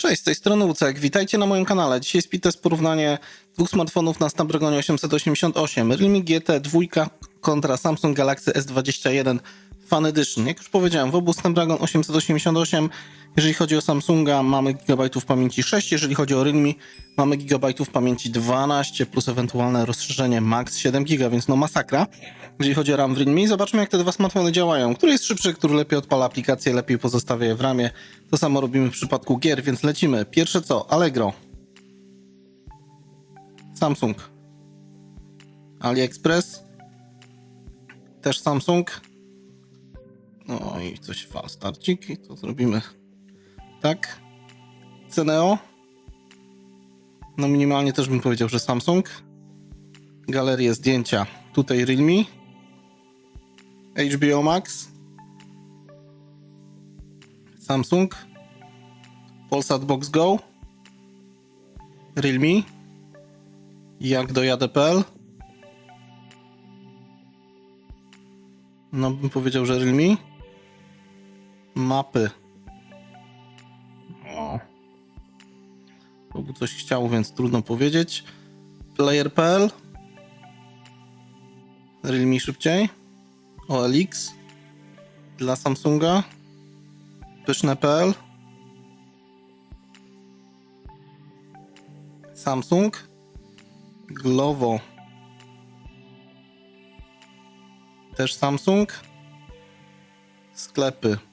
Cześć, z tej strony Lucek. Witajcie na moim kanale. Dzisiaj jest porównanie dwóch smartfonów na Snapdragonie 888. Realme GT 2 kontra Samsung Galaxy S21 Fan Edition. Jak już powiedziałem, w obu Snapdragon 888. Jeżeli chodzi o Samsunga, mamy GB pamięci 6. Jeżeli chodzi o Realme, mamy GB pamięci 12 plus ewentualne rozszerzenie max 7 GB, więc no masakra. Jeżeli chodzi o RAM w Realme, zobaczmy jak te dwa smartfony działają. Który jest szybszy, który lepiej odpala aplikację, lepiej pozostawia je w ramie. To samo robimy w przypadku gier, więc lecimy. Pierwsze co? Allegro. Samsung. AliExpress. Też Samsung. No i coś fal starcik i to zrobimy tak. Ceneo. No minimalnie też bym powiedział, że Samsung. Galerie zdjęcia. Tutaj Realme. HBO Max. Samsung. Polsat Box Go. Realme. Jak do jadę.pl. No bym powiedział, że Realme. Mapy. O. To by coś chciał, więc trudno powiedzieć. Player.pl. Realme szybciej. OLX. Dla Samsunga. Pyszne.pl. Samsung. Glovo. Też Samsung. Sklepy.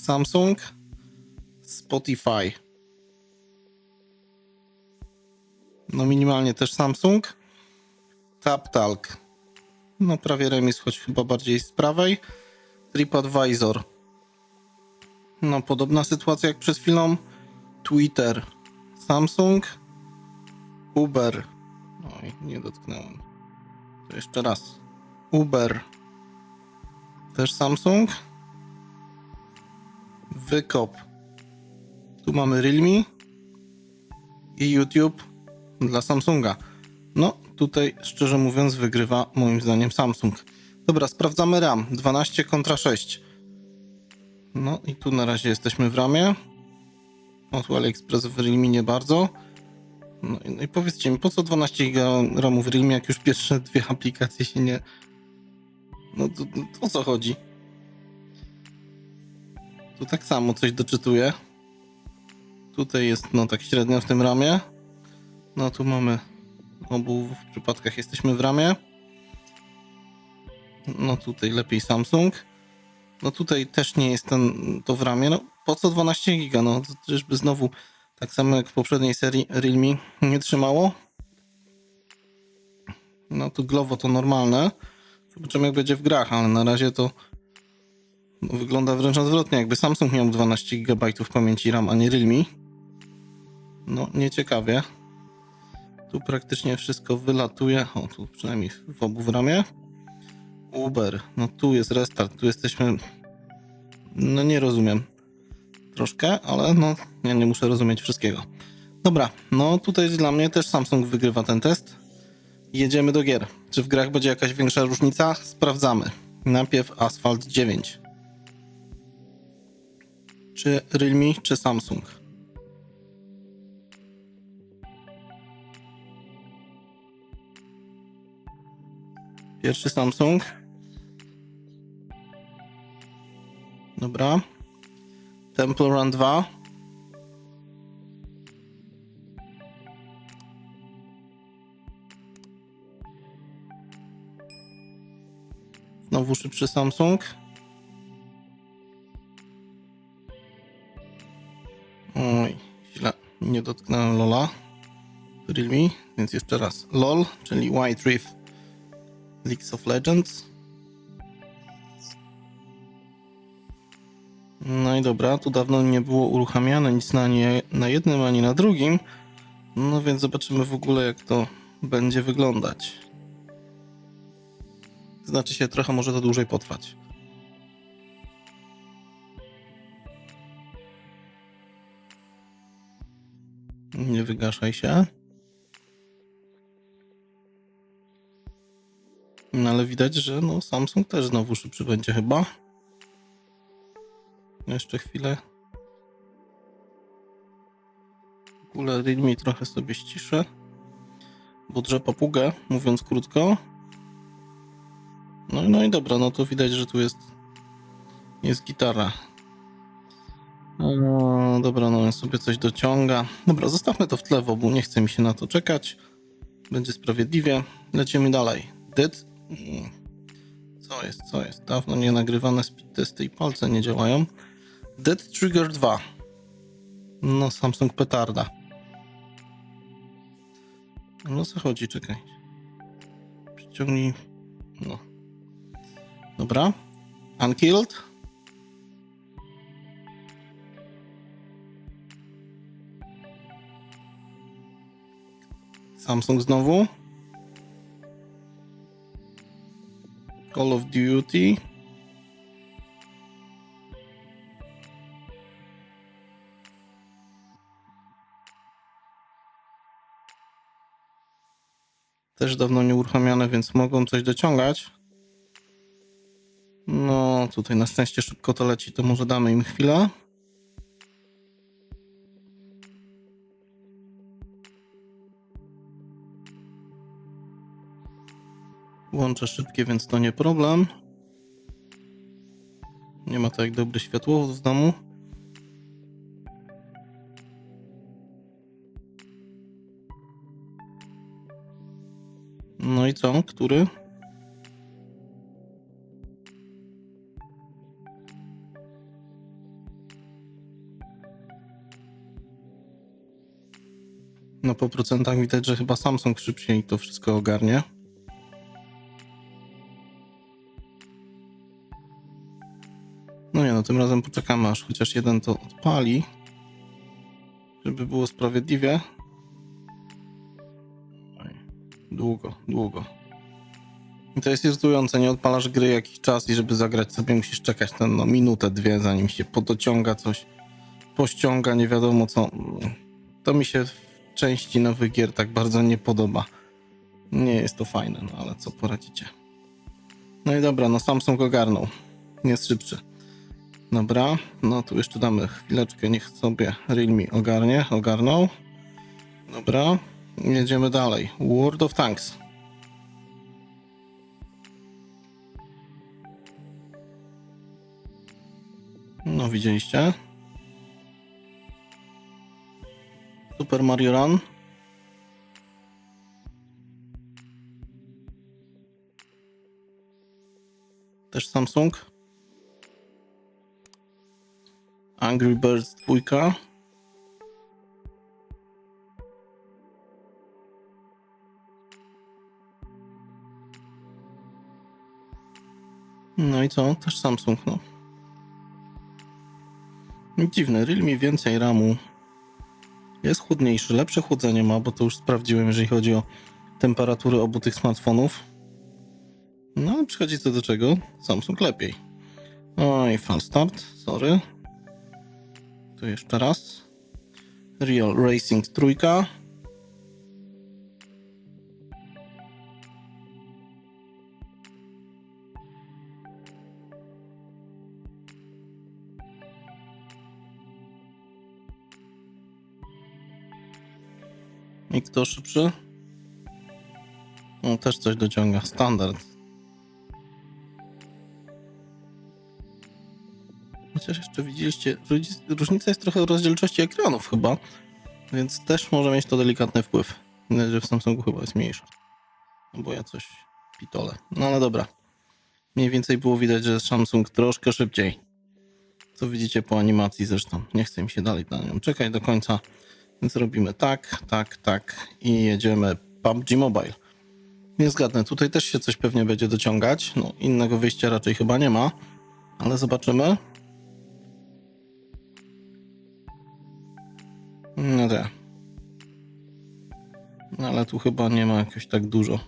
Samsung. Spotify. No minimalnie też Samsung. TapTalk. No prawie remis, choć chyba bardziej z prawej. TripAdvisor. No podobna sytuacja jak przed chwilą. Twitter. Samsung. Uber. Oj, nie dotknąłem. To jeszcze raz. Uber. Też Samsung. Wykop. Tu mamy Realme i YouTube dla Samsunga. No, tutaj szczerze mówiąc wygrywa moim zdaniem Samsung. Dobra, sprawdzamy RAM. 12 kontra 6. No i tu na razie jesteśmy w ramie. O, tu AliExpress w Realme nie bardzo. No, i- no i powiedzcie mi, po co 12 GB RAMu w Realme, jak już pierwsze dwie aplikacje się nie... No to, to, o co chodzi? Tu tak samo coś doczytuję. Tutaj jest no tak średnio w tym ramie. No tu mamy w obu przypadkach jesteśmy w ramie. No tutaj lepiej Samsung. No tutaj też nie jest ten, to w ramie. No po co 12 giga? No czyżby znowu tak samo jak w poprzedniej serii Realme nie trzymało? No tu Glovo to normalne. Zobaczymy jak będzie w grach, ale na razie to wygląda wręcz odwrotnie, jakby Samsung miał 12 GB pamięci RAM, a nie Realme. No, nieciekawie. Tu praktycznie wszystko wylatuje. O, tu przynajmniej w obu w ramie. Uber. No tu jest restart. Tu jesteśmy... No nie rozumiem. Troszkę, ale no ja nie muszę rozumieć wszystkiego. Dobra, no tutaj dla mnie też Samsung wygrywa ten test. Jedziemy do gier. Czy w grach będzie jakaś większa różnica? Sprawdzamy. Najpierw Asphalt 9. Czy Realme, czy Samsung? Pierwszy Samsung. Dobra. Temple Run 2. Znowu szybszy Samsung. Nie dotknąłem Lola. Realme, więc jeszcze raz. LOL, czyli White Rift League of Legends. No i dobra, tu dawno nie było uruchamiane nic na, nie, na jednym ani na drugim. No więc zobaczymy w ogóle jak to będzie wyglądać. Znaczy się trochę może to dłużej potrwać. Nie wygaszaj się. No ale widać, że no Samsung też znowu szybszy będzie chyba. Jeszcze chwilę. ogóle Realme trochę sobie ściszę. Budrze papugę, mówiąc krótko. No, no i dobra, no to widać, że tu jest jest gitara. No, dobra, no sobie coś dociąga. Dobra, zostawmy to w tle, bo nie chce mi się na to czekać. Będzie sprawiedliwie. Lecimy dalej. Dead. Mm. Co jest, co jest? Dawno nie nagrywane speed testy i palce nie działają. Dead Trigger 2. No, Samsung petarda. No co chodzi, czekaj. Przyciągnij. No. Dobra. Unkilled. Samsung znowu. Call of Duty. Też dawno nie uruchamiane, więc mogą coś dociągać. No, tutaj na szczęście szybko to leci, to może damy im chwilę. Łącze szybkie, więc to nie problem. Nie ma tak dobry światłowód w domu. No i co? Który? No po procentach widać, że chyba Samsung szybciej to wszystko ogarnie. No tym razem poczekamy, aż chociaż jeden to odpali, żeby było sprawiedliwie. Długo, długo. I to jest irytujące, nie odpalasz gry jakiś czas i żeby zagrać sobie musisz czekać ten, no, minutę, dwie, zanim się podociąga coś, pościąga, nie wiadomo co. To mi się w części nowych gier tak bardzo nie podoba. Nie jest to fajne, no ale co poradzicie. No i dobra, no Samsung ogarnął. Jest szybszy. Dobra, no tu jeszcze damy chwileczkę, niech sobie Realme ogarnie, ogarnął. Dobra, jedziemy dalej. World of Tanks. No widzieliście? Super Mario Run. Też Samsung. Angry Birds 2. No i co? Też Samsung, no. Dziwne, Realme więcej RAMu. Jest chłodniejszy, lepsze chłodzenie ma, bo to już sprawdziłem, jeżeli chodzi o temperatury obu tych smartfonów. No ale przychodzi co do czego, Samsung lepiej. Oj, fal start, sorry. Tu jeszcze raz. Real Racing trójka. I kto szybszy? No, też coś dociąga. Standard. Chociaż jeszcze widzieliście, różnic- różnica jest trochę w rozdzielczości ekranów chyba, więc też może mieć to delikatny wpływ. Widać, że w Samsungu chyba jest mniejsza. No bo ja coś pitole. No ale dobra. Mniej więcej było widać, że Samsung troszkę szybciej. Co widzicie po animacji zresztą. Nie chcę mi się dalej na nią czekać do końca. Więc robimy tak, tak, tak i jedziemy PUBG Mobile. Nie zgadnę, tutaj też się coś pewnie będzie dociągać. No, innego wyjścia raczej chyba nie ma, ale zobaczymy. No tak. No ale tu chyba nie ma jakoś tak dużo.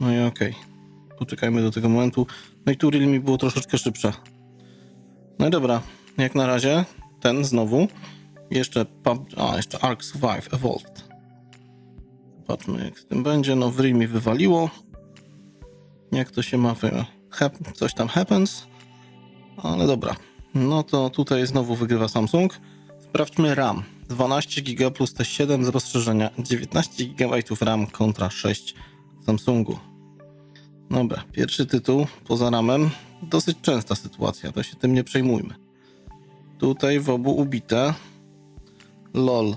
No i okej. Poczekajmy do tego momentu. No i tu Realme było troszeczkę szybsze. No i dobra, jak na razie ten znowu. Jeszcze pub... A, jeszcze Ark Survive Evolved. Zobaczmy jak z tym będzie. No w Realme wywaliło. Jak to się ma. Hap... Coś tam happens. Ale dobra. No to tutaj znowu wygrywa Samsung. Sprawdźmy RAM. 12 GB plus te 7 z rozszerzenia, 19 GB RAM kontra 6 Samsungu. Dobra, pierwszy tytuł poza ramem. Dosyć częsta sytuacja, to się tym nie przejmujmy. Tutaj w obu ubite. LOL.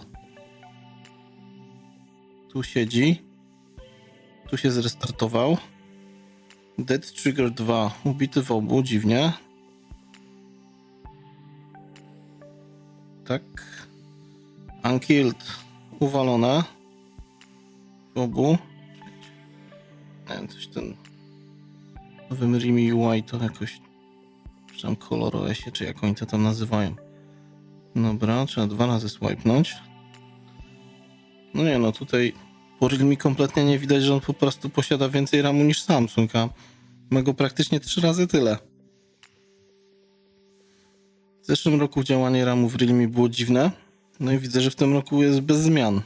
Tu siedzi. Tu się zrestartował. Dead Trigger 2 ubity w obu, dziwnie. Tak. Unkilled uwalone. Obu. Nie wiem, coś ten nowym Rimi UI to jakoś czy tam kolor OS-ie, czy jak oni to tam nazywają. Dobra, trzeba dwa razy swipenąć. No nie no, tutaj po Realme kompletnie nie widać, że on po prostu posiada więcej RAMu niż Samsung, a ma go praktycznie trzy razy tyle. W zeszłym roku działanie RAMu w Realme było dziwne, no i widzę, że w tym roku jest bez zmian.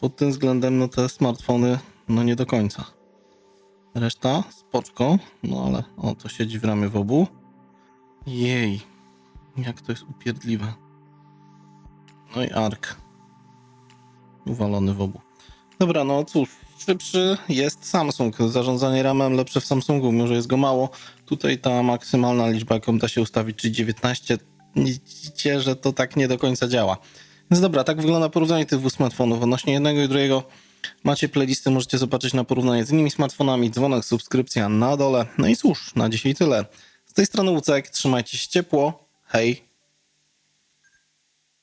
Pod tym względem no te smartfony no nie do końca. Reszta spoczko, no ale o to siedzi w ramie w obu. Jej, jak to jest upierdliwe. No i Ark. Uwalony w obu. Dobra, no cóż, szybszy jest Samsung. Zarządzanie ramem lepsze w Samsungu, mimo że jest go mało. Tutaj ta maksymalna liczba, jaką da się ustawić, czyli 19. Widzicie, że to tak nie do końca działa. Więc dobra, tak wygląda porównanie tych dwóch smartfonów. Odnośnie jednego i drugiego macie playlisty, możecie zobaczyć na porównanie z innymi smartfonami. Dzwonek, subskrypcja na dole. No i cóż, na dzisiaj tyle. Z tej strony Łucek, trzymajcie się ciepło. Hej!